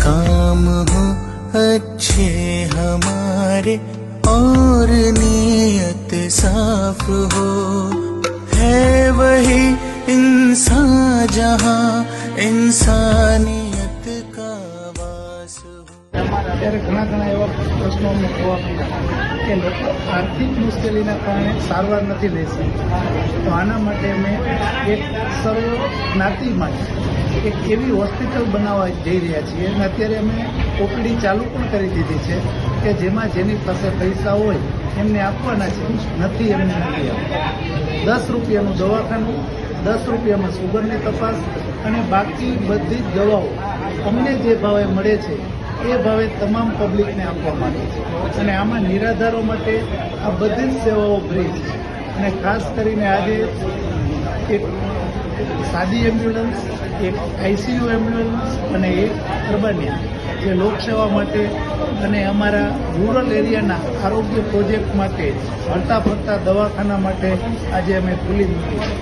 काम हो अच्छे हमारे और नीयत साफ हो है वही इंसान जहाँ इंसानियत का અત્યારે ઘણા ઘણા એવા પ્રશ્નો અમને જોવા મળ્યા કે લોકો આર્થિક મુશ્કેલીના કારણે સારવાર નથી લઈ શકતા. તો આના માટે અમે એક સર્વ જ્ઞાતિ માટે એક એવી હોસ્પિટલ બનાવવા જઈ રહ્યા છીએ અને અત્યારે અમે ઓપીડી ચાલુ પણ કરી દીધી છે કે જેમાં જેની પાસે પૈસા હોય એમને આપવાના છે નથી એમને નથી દસ રૂપિયાનું દવાખાનું, દસ રૂપિયામાં સુગરની તપાસ અને બાકી બધી જ દવાઓ અમને જે ભાવે મળે છે, એ ભાવે તમામ પબ્લિકને આપવા માંગે છે. અને આમાં નિરાધારો માટે આ બધી જ સેવાઓ ફ્રી છે. અને ખાસ કરીને આજે એક સાદી એમ્બ્યુલન્સ, એક આઈસીયુ એમ્બ્યુલન્સ અને એક અર્બાનિયા, જે લોકસેવા માટે અને અમારા રૂરલ એરિયાના આરોગ્ય પ્રોજેક્ટ માટે હરતા ફરતા દવાખાના માટે આજે અમે ખુલ્લી મૂકી છે.